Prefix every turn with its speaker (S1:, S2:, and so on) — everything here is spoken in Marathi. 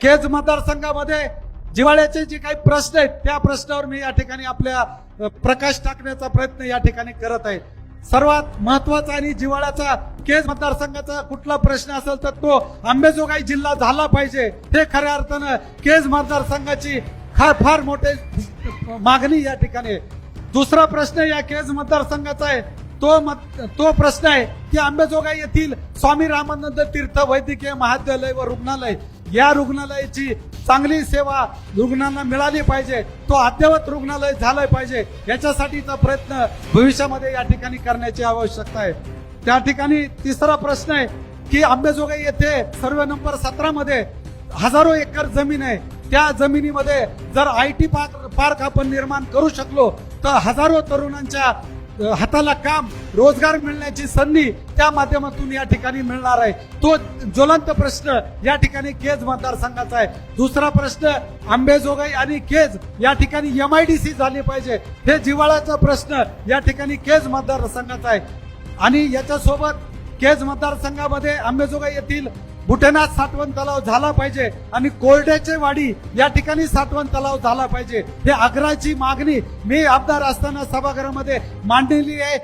S1: केज मतदारसंघामध्ये जिवाळ्याचे जे काही प्रश्न आहेत त्या प्रश्नावर मी या ठिकाणी आपल्या प्रकाश टाकण्याचा प्रयत्न या ठिकाणी करत आहे. सर्वात महत्त्वाचा आणि जिवाळ्याचा केज मतदारसंघाचा कुठला प्रश्न असेल तर तो अंबेजोगाई जिल्हा झाला पाहिजे. हे खऱ्या अर्थानं केज मतदारसंघाची फार फार मोठे मागणी या ठिकाणी आहे. दुसरा प्रश्न या केज मतदारसंघाचा आहे. तो मत तो प्रश्न आहे की अंबेजोगाई येथील स्वामी रामानंद तीर्थ वैद्यकीय महाविद्यालय व रुग्णालय या रुग्णालयाची चांगली सेवा रुग्णांना मिळाली पाहिजे तो अद्ययावत रुग्णालय झालं पाहिजे याच्यासाठीचा प्रयत्न भविष्यामध्ये या ठिकाणी करण्याची आवश्यकता आहे. त्या ठिकाणी तिसरा प्रश्न आहे की अंबेजोगाई येथे सर्व नंबर सतरा मध्ये हजारो एकर जमीन आहे. त्या जमिनीमध्ये जर आय टी पार्क पार्क आपण निर्माण करू शकलो तर हजारो तरुणांच्या हाताला काम रोजगार मिळण्याची संधी त्या माध्यमातून या ठिकाणी मिळणार आहे. तो ज्वलंत प्रश्न या ठिकाणी केज मतदारसंघाचा आहे. दुसरा प्रश्न आंबेजोगाई आणि केज या ठिकाणी एम आय डी सी झाली पाहिजे. हे जिव्हाळ्याचा प्रश्न या ठिकाणी केज मतदारसंघाचा आहे. आणि याच्यासोबत केज मतदारसंघामध्ये आंबेजोगाई येथील भुटेनाथ साठवण तलाव झाला पाहिजे आणि कोरड्याचे वाडी या ठिकाणी साठवण तलाव झाला पाहिजे. हे आग्रहाची मागणी मी आमदार असताना सभागृहामध्ये मांडलेली आहे.